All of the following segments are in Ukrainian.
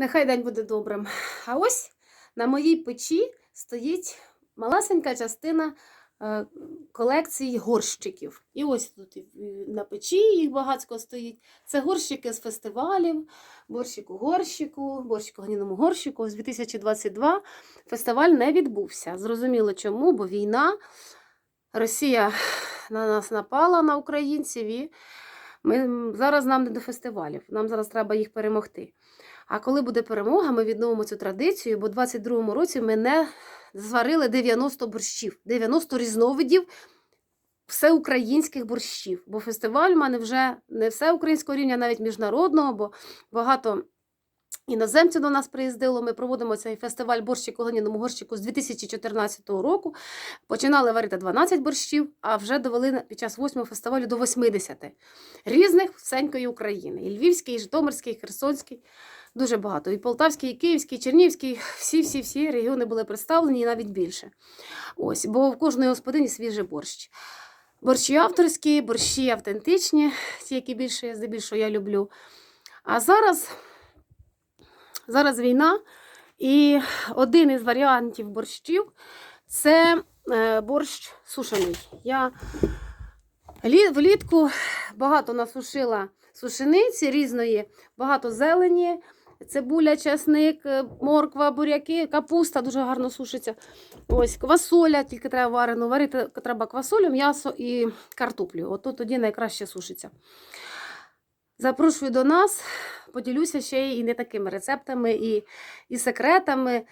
Нехай день буде добрим. А ось на моїй печі стоїть малесенька частина е, колекції горщиків. І ось тут на печі їх багатько стоїть. Це горщики з фестивалів, борщик у горщику, борщик у глиняному горщику. З 2022 фестиваль не відбувся. Зрозуміло чому, бо війна, Росія на нас напала на українців і ми, зараз нам не до фестивалів, нам зараз треба їх перемогти. А коли буде перемога, ми відновимо цю традицію, бо в 22-му році ми не зварили 90 борщів, 90 різновидів всеукраїнських борщів. Бо фестиваль в мене вже не всеукраїнського рівня, навіть міжнародного, бо багато іноземців до нас приїздило. Ми проводимо цей фестиваль борщику глиняному горщику з 2014 року. Починали варити 12 борщів, а вже довели під час 8 фестивалю до 80 різних всенької України. І Львівський, і Житомирський, і Херсонський. Дуже багато. І Полтавський, і Київський, і Чернівський, всі-всі-всі регіони були представлені і навіть більше. Ось, бо в кожної господині свіжий борщ. Борщі авторські, борщі автентичні, ті, які більше, здебільшого я люблю. А зараз, зараз війна, і один із варіантів борщів це е, борщ сушений. Я влітку багато насушила сушениці різної, багато зелені, цибуля, чесник, е, морква, буряки, капуста дуже гарно сушиться. Ось квасоля, тільки треба варену. Варити треба квасолю, м'ясо і картоплю. Ото тоді найкраще сушиться. Запрошую до нас, поділюся ще і не такими рецептами і, і секретами.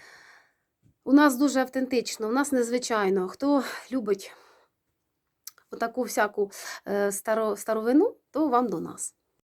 У нас дуже автентично, у нас незвичайно. Хто любить отаку всяку е, старо, старовину, то вам до нас.